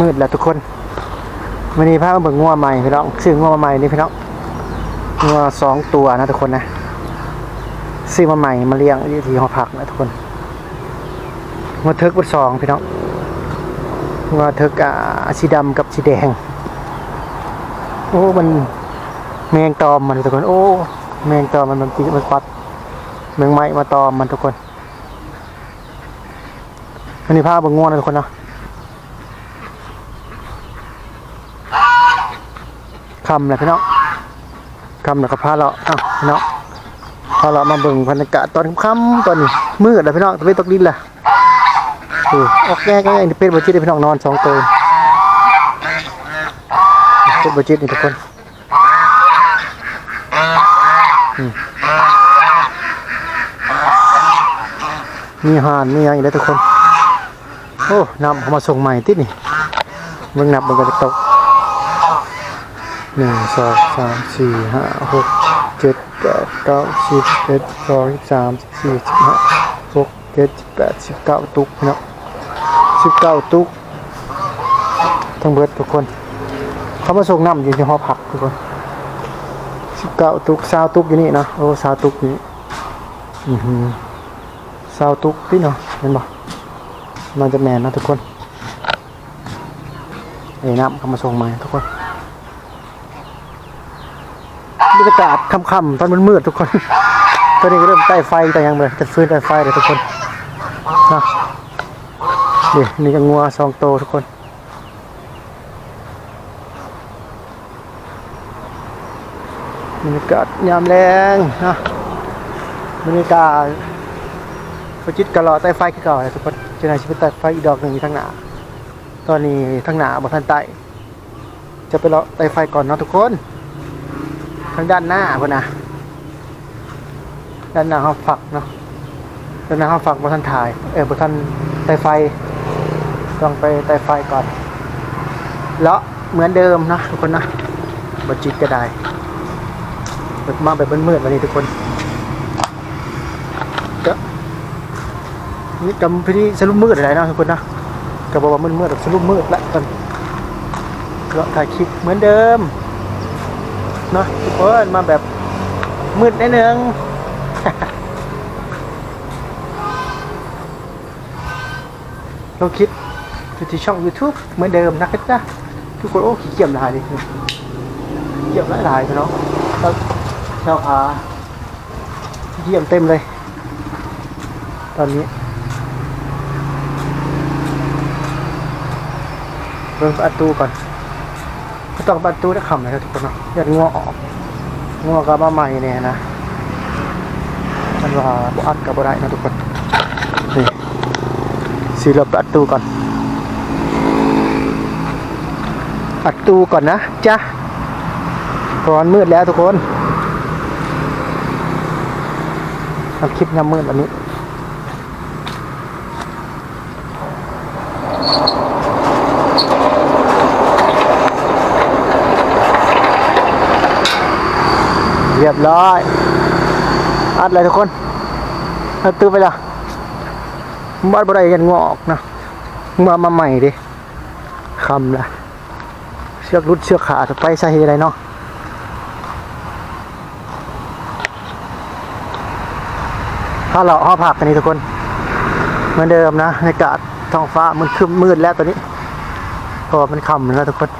มืดแล้วทุกคนวันนี้พามาเบิ่งงัวใหม่พี่น้องซื้องัวมาใหม่นี่พี่น้องงัวสองตัวนะทุกคนนะซื้อมาใหม่มาเลี้ยงอยู่ที่หอพักนะทุกคนงัวเทิกบุดสองพี่น้องงัวเทิกอ่าสีดำกับสีแดง โอ้มันแมงตอมมันทุกคน โอ้แมงตอมมันมันปีมันปัดแมงไม้มาตอมมันทุกคนวันนี้พาเบิ่งงัวนะทุกคนเนาะ คำนะพี่น้องคำนะก็พาเราอ้าวพี่น้องพาเรามาเบิ่งบรรยากาศตอนค่ำตอนนี้มืดแล้วพี่น้องตะเวนตกดินแหละโอ้ออกแง่ก็ยังเป็นบัจิตพี่น้องนอนสองตัวเป็นบัจิตนี่ทุกคนมีห่านมีอะไรอีกแล้วทุกคน โอ้นำเขามาส่งใหม่ติดนี่เบิ่งนับเบิ่งกันตก หนึ่งสองสามสี่ห้าหกเจ็ดแปดเก้าสิบเอ็ดสองสามสี่สิบห้าหกเจ็ดแปดสิบเก้าตุกเนาะสิบเก้าตุกทั้งเบิดทุกคน เขามาส่งน้ำอยู่ที่หอพักทุกคนสิบเก้าตุกซาวตุกอยู่นี่เนาะโอ้ซาวตุกนี่อือหือซาวตุกพี่เนาะเห็นบ่มันจะแมนนะทุกคนไอ้น้ำเขามาส่งมาทุกคน บรรยากาศค่ำๆตอนมันมืดทุกคน ตอนนี้ก็เริ่มใต้ไฟแต่ยังเลยจะฟื้นใต้ไฟเลยทุกคนนะนี่นี่ก็งัวสองโตทุกคนบรรยากาศยามแรงนะบรรยากาศพจิตกระรอใต้ไฟคือเก่าเลยทุกคนจะนายชีวิตใต้ไฟอีกดอกหนึ่งอยู่ทางหนาตอนนี้ทางหนาบนทันใต้จะไปรอใต้ไฟก่อนเนาะทุกคน ทางด้านหน้าพุ่นนะด้านหน้าเขาฝักเนาะด้านหน้าเขาฝักบนทันถ่าย เออบนทันไตไฟต้องไปไตไฟก่อนแล้วเหมือนเดิมนะทุกคนนะบจิตก็ได้เปิดมาแบบมืดๆวันนี้ทุกคนก็นี่กำพิธีสรุปมืดอะไรนะทุกคนนะก็บอกว่ามืดๆแบบสรุปมืดแล้วตอนก็ถ่ายคลิปเหมือนเดิม เนาะทุกคนมาแบบมืดนิดนึงเราคิดอยู่ที่ช่อง YouTube เหมือนเดิมนะครับจ้าทุกคนโอ้ขี้เกียจหลายเลยเกียจหลายหลายเนาะเราเช้าพาเกียจเต็มเลย ตอนนี้เบิ่งประตูก่อน ต้องประตูได้คำนะครับทุกคนเนาะยัดงัวออกงัวก็มาใหม่เนี่ยนะมันว่าบอัดกับบุได้นะทุกคนนี่สีเราประตูก่อนอัดตูก่อนนะจ้ะตอนมืดแล้วทุกคนทำคลิปยามมืดแบบนี้ เรียบร้อย อัดเลยทุกคนอัดตื้อไปละบ้านบ่ได้ยันงอกนะมามาใหม่ดิคำละเชือกรุดเชือกขาดไปใส่อะไรเนาะถ้าเราห้อผักกันนี่ทุกคน เหมือนเดิมนะในอากาศท้องฟ้ามันคืมมืดแล้วตอนนี้เพราะมันค่ำแล้วทุกคน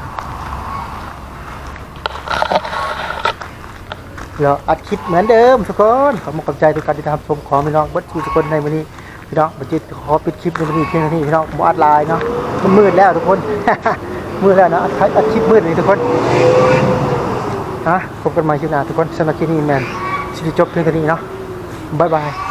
เราอัดคลิปเหมือนเดิมทุกคนขอมอบกำลังใจทุกการที่ทำชมของพี่น้องบัตรทุกคนในวันนี้พี่น้องบัดจิตขอปิดคลิปในวันนี้เพียงเท่านี้พี่น้องบอัดไลน์เนาะมันมืดแล้วทุกคนมืดแล้วนะอัดคลิปมืดเลยทุกคนฮะพบกันใหม่คลิปหน้าทุกคนสำหรับคลิปนี้แมนสิริจบเพียงเท่านี้เนาะบ๊ายบาย